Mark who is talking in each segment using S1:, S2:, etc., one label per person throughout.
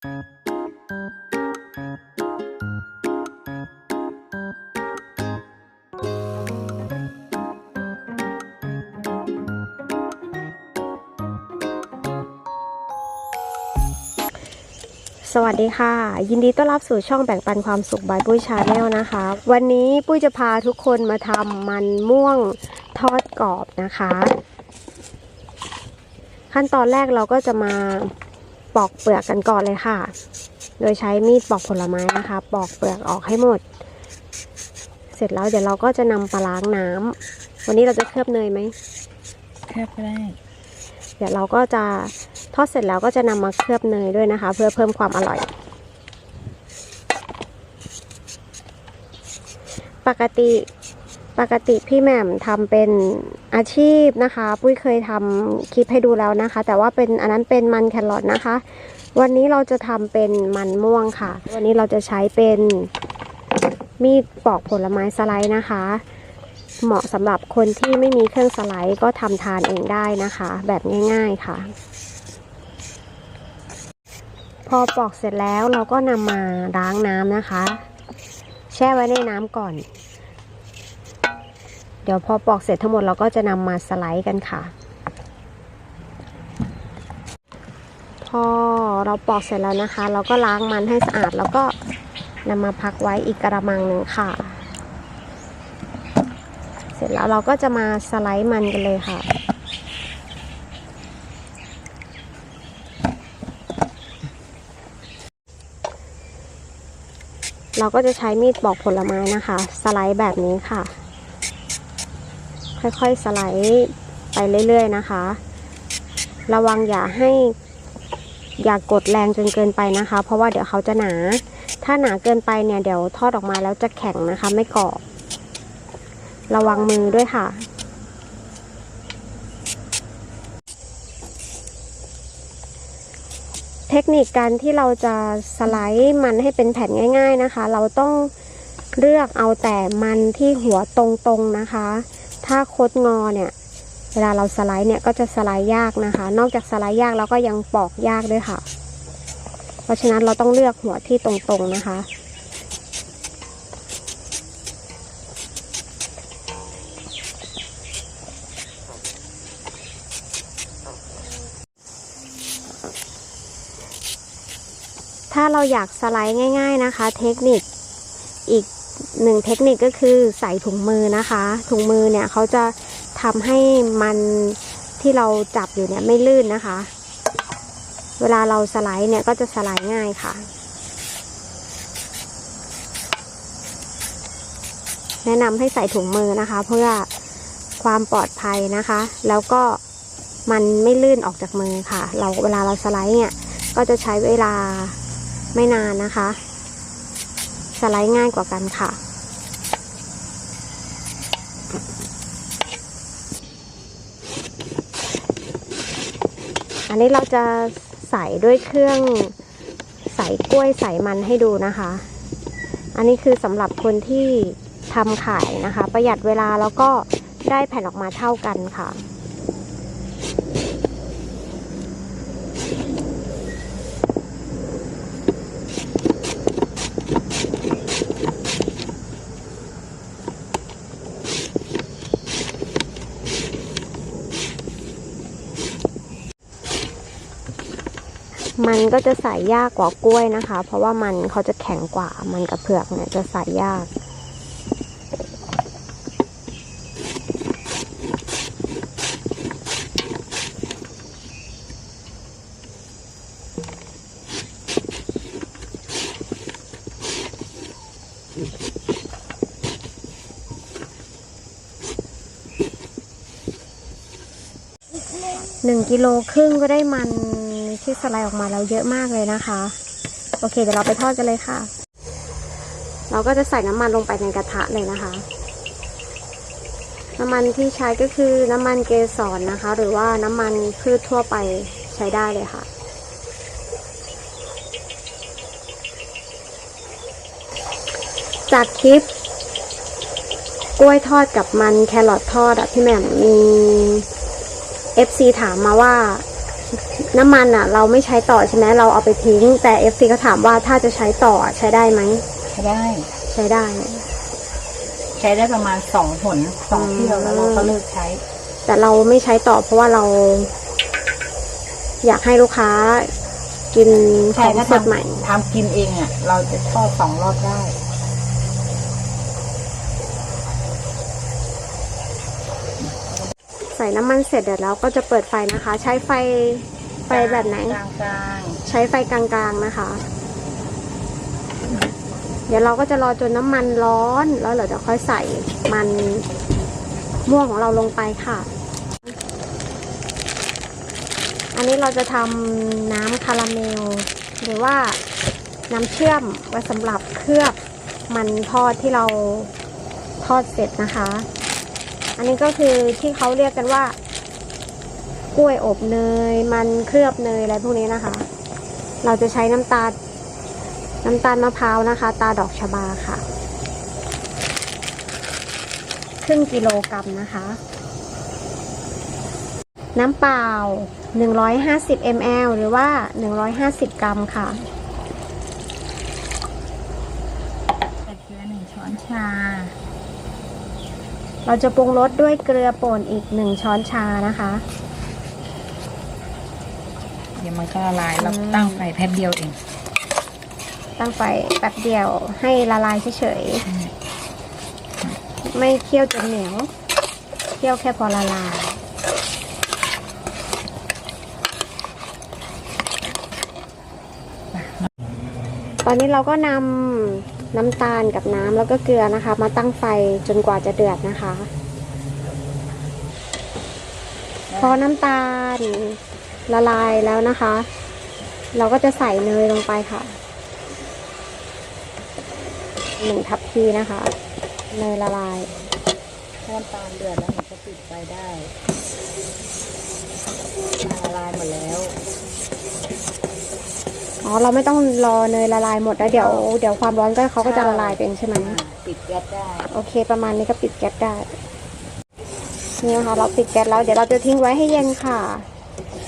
S1: สวัสดีค่ะ ยินดีต้อนรับสู่ช่องแบ่งปันความสุขบายปุ้ยชาแนลนะคะ วันนี้ปุ้ยจะพาทุกคนมาทำมันม่วงทอดกรอบนะคะ ขั้นตอนแรกเราก็จะมา ปอกเปลือกกันก่อนเลยค่ะ โดยใช้มีดปอกผลไม้นะคะ ปอกเปลือกออกให้หมด เสร็จแล้วเดี๋ยวเราก็จะนำปลาล้างน้ำวันนี้เราจะเคลือบเนยไหม
S2: แคบก็ได้
S1: เดี๋ยวเราก็จะทอดเสร็จแล้วก็จะนำมาเคลือบเนยด้วยนะคะ เพื่อเพิ่มความอร่อยปกติ ปกติพี่แหม่มทำเป็นอาชีพนะคะ ปุ้ยเคยทำคลิปให้ดูแล้วนะคะ แต่ว่าเป็นอันนั้นเป็นมันแครอทนะคะ วันนี้เราจะทำเป็นมันม่วงค่ะ วันนี้เราจะใช้เป็นมีดปอกผลไม้สไลด์นะคะ เหมาะสำหรับคนที่ไม่มีเครื่องสไลด์ก็ทำทานเองได้นะคะ แบบง่ายๆค่ะ พอปอกเสร็จแล้วเราก็นำมาล้างน้ำนะคะ แช่ไว้ในน้ำก่อน เดี๋ยวพอปอกเสร็จทั้งหมดเราก็จะนำมาสไลด์กันค่ะ พอเราปอกเสร็จแล้วนะคะ เราก็ล้างมันให้สะอาดแล้วก็นำมาพักไว้อีกกระมังหนึ่งค่ะ เสร็จแล้วเราก็จะมาสไลด์มันกันเลยค่ะ เราก็จะใช้มีดปอกผลไม้นะคะ สไลด์แบบนี้ค่ะ ค่อยๆสไลด์ไปเรื่อยๆนะคะ ระวังอย่าให้อย่ากดแรงจนเกินไปนะคะ เพราะว่าเดี๋ยวเขาจะหนา ถ้าหนาเกินไปเนี่ยเดี๋ยวทอดออกมาแล้วจะแข็งนะคะ ไม่กรอบ ระวังมือด้วยค่ะเทคนิคการที่เราจะสไลด์มันให้เป็นแผ่นง่าย ๆนะคะ เราต้องเลือกเอาแต่มันที่หัวตรงๆนะคะ ถ้าคดงอเนี่ย เวลาเราสไลด์เนี่ยก็จะสไลด์ยากนะคะ นอกจากสไลด์ยากแล้วก็ยังปอกยากด้วยค่ะ เพราะฉะนั้นเราต้องเลือกหัวที่ตรงๆนะคะถ้าเราอยากสไลด์ง่าย ๆนะคะ เทคนิค หนึ่งเทคนิคก็คือใส่ถุงมือนะคะ ถุงมือเนี่ยเขาจะทำให้มันที่เราจับอยู่เนี่ยไม่ลื่นนะคะ เวลาเราสไลด์เนี่ยก็จะสไลด์ง่ายค่ะ แนะนำให้ใส่ถุงมือนะคะ เพื่อความปลอดภัยนะคะ แล้วก็มันไม่ลื่นออกจากมือค่ะ เราเวลาเราสไลด์เนี่ยก็จะใช้เวลาไม่นานนะคะ สไลด์ง่ายกว่ากันค่ะ อันนี้เราจะใส่ด้วยเครื่องใส่กล้วยใส่มันให้ดูนะคะ อันนี้คือสำหรับคนที่ทำขายนะคะ ประหยัดเวลาแล้วก็ได้แผ่นออกมาเท่ากันค่ะ ก็จะใส่ยากกว่ากล้วยนะคะ เพราะว่ามันเขาจะแข็งกว่ามันกับเผือกเนี่ยจะใส่ยากหนึ่งกิโลครึ่งก็ได้มัน ที่สไลด์ออกมาแล้วเยอะมากเลยนะคะ โอเคเดี๋ยวเราไปทอดกันเลยค่ะ เราก็จะใส่น้ำมันลงไปในกระทะเลยนะคะ น้ำมันที่ใช้ก็คือน้ำมันเกสรนะคะ หรือว่าน้ำมันพืชทั่วไปใช้ได้เลยค่ะจากคลิปกล้วยทอดกับมันแครอททอดอะพี่แหม่มมี FC ถามมาว่า น้ำมันอะ เราไม่ใช้ต่อใช่ไหมเราเอาไปทิ้ง แต่ FC ก็ถามว่าถ้าจะใช้ต่อใช้ได้ไหม
S2: ใช้ได้
S1: ใช้ได้
S2: ใช้ได้ประมาณสองหนสองเที่ยวแล้วเราก็เลิกใช้
S1: แต่เราไม่ใช้ต่อเพราะว่าเรา อยากให้ลูกค้ากินข
S2: ใช่
S1: อง
S2: ถ้า
S1: สดใหม่
S2: ทำทำกินเองอะ เราจะทอดสองรอบได้
S1: ใส่น้ำมันเสร็จเดี๋ยวเราก็จะเปิดไฟนะคะ ใช้ไฟไฟแบบไหน
S2: กลางกลาง
S1: ใช้ไฟกลางๆนะคะ เดี๋ยวเราก็จะรอจนน้ำมันร้อนแล้วเราจะค่อยใส่มันม่วงของเราลงไปค่ะ อันนี้เราจะทำน้ำคาราเมล หรือว่าน้ำเชื่อมไว้สำหรับเคลือบมันทอดที่เราทอดเสร็จนะคะ อันนี้ก็คือที่เขาเรียกกันว่า กล้วยอบเนย มันเคลือบเนยอะไรพวกนี้นะคะ เราจะใช้น้ำตาลน้ำตาลมะพร้าวนะคะ ตาดอกชบาค่ะครึ่งกิโลกรัมนะคะ น้ำเปล่า 150 ml หรือว่า 150 กรัมค่ะ
S2: ใส่เกลือหนึ่งช้อนชา
S1: เราจะปรุงรสด้วยเกลือป่นอีก1ช้อนชานะคะ
S2: เดี๋ยวมันก็ละลายเรา
S1: อืม
S2: ตั้งไฟแป๊บเดียวเอง
S1: ตั้งไฟแป๊บเดียวให้ละลายเฉยๆ ไม่เคี่ยวจนเหนียว เคี่ยวแค่พอละลายตอนนี้เราก็นำ น้ำตาลกับน้ำแล้วก็เกลือนะคะ มาตั้งไฟจนกว่าจะเดือดนะคะ พอน้ำตาลละลายแล้วนะคะ เราก็จะใส่เนยลงไปค่ะหนึ่งทัพพีนะคะเนยละลาย
S2: น้ำตาลเดือดแล้วมันจะปิดไฟได้ละลายหมดแล้ว
S1: อ๋อเราไม่ต้องรอเนยละลายหมดแล้วเดี๋ยวเดี๋ยวความร้อนก็เขาก็จะละลายไปเองใช่ไหม
S2: อ่าปิดแก๊สได้
S1: โอเค ประมาณนี้ก็ปิดแก๊สได้นี่นะคะเราปิดแก๊สแล้วเดี๋ยวเราจะทิ้งไว้ให้เย็นค่ะ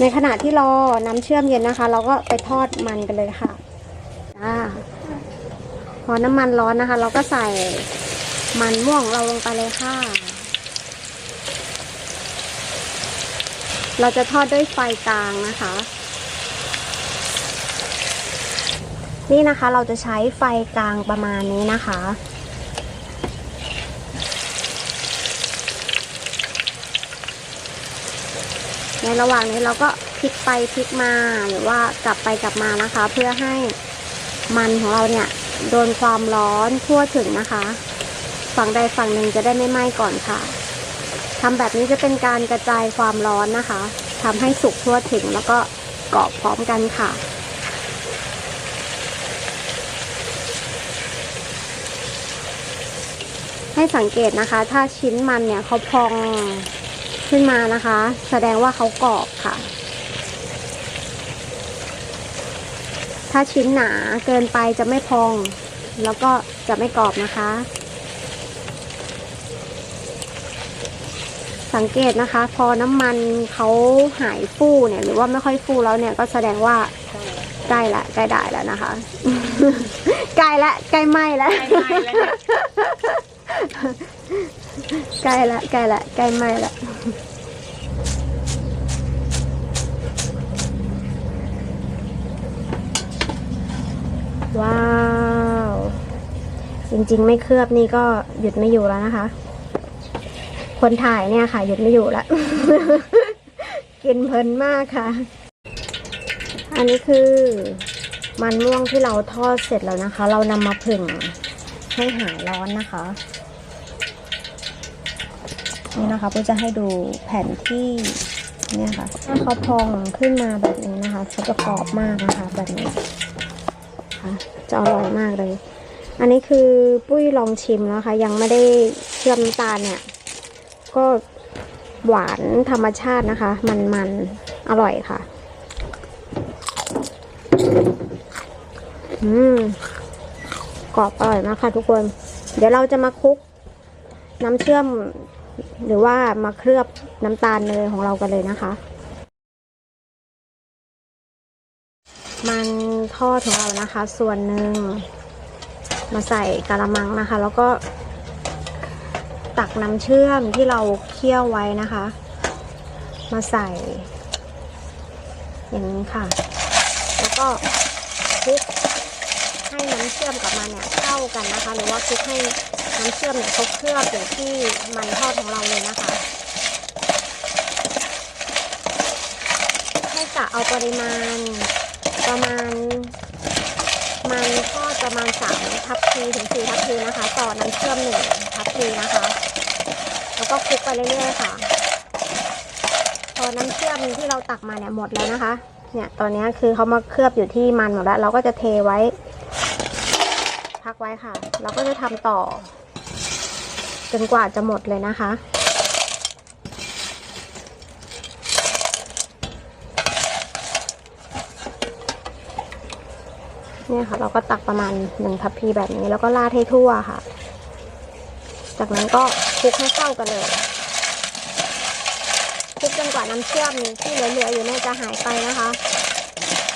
S1: ในขณะที่รอน้ำเชื่อมเย็นนะคะ เราก็ไปทอดมันกันเลยค่ะอ่าพอน้ำมันร้อนนะคะ เราก็ใส่มันม่วงของเราลงไปเลยค่ะ เราจะทอดด้วยไฟกลางนะคะ นี่นะคะเราจะใช้ไฟกลางประมาณนี้นะคะ ในระหว่างนี้เราก็พลิกไปพลิกมาหรือว่ากลับไปกลับมานะคะ เพื่อให้มันของเราเนี่ยโดนความร้อนทั่วถึงนะคะ ฝั่งใดฝั่งหนึ่งจะได้ไม่ไหม้ก่อนค่ะทำแบบนี้จะเป็นการกระจายความร้อนนะคะทำให้สุกทั่วถึงแล้วก็กรอบพร้อมกันค่ะ ให้สังเกตนะคะ ถ้าชิ้นมันเนี่ยเขาพองขึ้นมานะคะ แสดงว่าเขากรอบค่ะ ถ้าชิ้นหนาเกินไปจะไม่พอง แล้วก็จะไม่กรอบนะคะ สังเกตนะคะ พอน้ำมันเขาหายฟูเนี่ยหรือว่าไม่ค่อยฟูแล้วเนี่ยก็แสดงว่าใกล้ละใกล้ได้แล้วนะคะใกล้ละใกล้ไหมแล้ว
S2: ใกล้ละ
S1: ใกล้ละใกล้ไหม้ละว้าว จริงๆ ไม่เคลือบนี่ก็หยุดไม่อยู่แล้วนะคะ คนถ่ายเนี่ยค่ะ หยุดไม่อยู่ล้วกินเพลินมากค่ะ อันนี้คือมันม่วงที่เราทอดเสร็จแล้วนะคะ เรานำมาผึ่งให้หายร้อนนะคะ นี่นะคะเพื่อจะให้ดูแผ่นที่เนี่ยค่ะถ้าเขาพองขึ้นมาแบบนี้นะคะเขาจะกรอบมากนะคะแบบนี้ค่ะจะอร่อยมากเลย อันนี้คือปุ้ยลองชิมแล้วค่ะ ยังไม่ได้เชื่อมตาลเนี่ย ก็หวานธรรมชาตินะคะ มันๆอร่อยค่ะ อืมกรอบอร่อยมากค่ะทุกคน เดี๋ยวเราจะมาคลุกน้ำเชื่อม หรือว่ามาเคลือบน้ำตาลเนยของเรากันเลยนะคะ มันทอดของเรานะคะ ส่วนหนึ่งมาใส่กะละมังนะคะ แล้วก็ตักน้ำเชื่อมที่เราเคี่ยวไว้นะคะ มาใส่ อย่างนี้ค่ะ แล้วก็คลุก ให้น้ำเชื่อมกับมันเนี่ยเข้ากันนะคะ หรือว่าคลุกให้น้ำเชื่อมเนี่ยเขาเคลือบอยู่ที่มันทอดของเราเลยนะคะ ให้กะเอาปริมาณประมาณมันทอดประมาณสามทัพพีถึงสี่ทัพพีนะคะ ต่อน้ำเชื่อมหนึ่งทัพพีนะคะ แล้วก็คลุกไปเรื่อยๆค่ะพอน้ำเชื่อมที่เราตักมาเนี่ยหมดแล้วนะคะ เนี่ยตอนนี้คือเขามาเคลือบอยู่ที่มันหมดแล้ว เราก็จะเทไว้ ไว้ค่ะ เราก็จะทำต่อ จนกว่าจะหมดเลยนะคะ เนี่ยค่ะ เราก็ตักประมาณหนึ่งทัพพีแบบนี้ แล้วก็ราดให้ทั่วค่ะ จากนั้นก็คลุกให้เข้ากันเลยคลุกจนกว่าน้ำเชื่อมที่เหลือๆอยู่เนี่ยจะหายไปนะคะ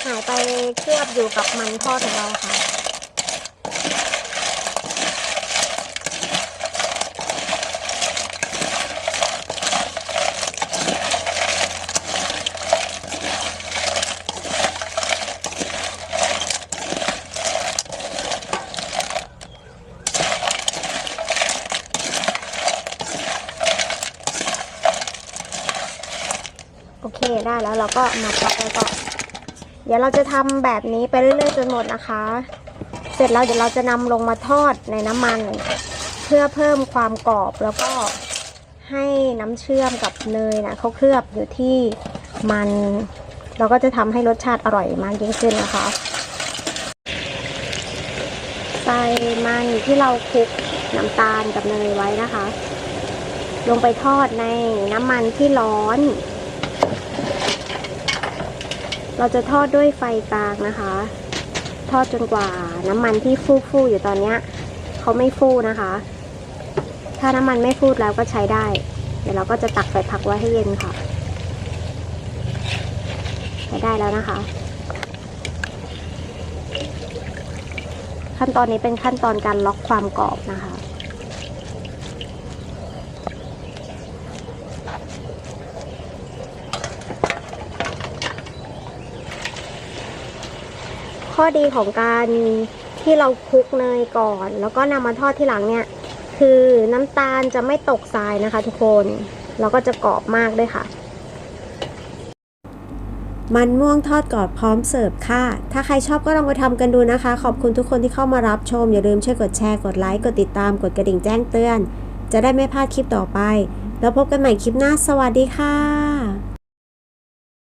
S1: หายไปเคลือบอยู่กับมันทอดของเราค่ะ โอเคได้แล้วเราก็มาตักไว้ก่อนเดี๋ยวเราจะทำแบบนี้ไปเรื่อยๆจนหมดนะคะ เสร็จแล้วเดี๋ยวเราจะนำลงมาทอดในน้ำมัน เพื่อเพิ่มความกรอบแล้วก็ให้น้ำเชื่อมกับเนยนะเขาเคลือบอยู่ที่มัน เราก็จะทำให้รสชาติอร่อยมากยิ่งขึ้นนะคะใส่มันที่เราคลุกน้ำตาลกับเนยไว้นะคะ ลงไปทอดในน้ำมันที่ร้อน เราจะทอดด้วยไฟกลางนะคะ ทอดจนกว่าน้ำมันที่ฟูฟูๆอยู่ตอนนี้เขาไม่ฟูนะคะ ถ้าน้ำมันไม่ฟูแล้วก็ใช้ได้ เดี๋ยวเราก็จะตักใส่พักไว้ให้เย็นค่ะใช้ได้แล้วนะคะ ขั้นตอนนี้เป็นขั้นตอนการล็อกความกรอบนะคะ ข้อดีของการที่เราคลุกเนยก่อน แล้วก็นำมาทอดที่หลังเนี่ย คือน้ำตาลจะไม่ตกทรายนะคะ ทุกคนแล้วก็จะกรอบมากด้วยค่ะ
S3: มันม่วงทอดกรอบพร้อมเสิร์ฟค่ะ ถ้าใครชอบก็ลองไปทำกันดูนะคะ ขอบคุณทุกคนที่เข้ามารับชม อย่าลืมช่วยกดแชร์ กดไลค์ กดติดตาม กดกระดิ่งแจ้งเตือน จะได้ไม่พลาดคลิปต่อไป แล้วพบกันใหม่คลิปหน้า สวัสดีค่ะ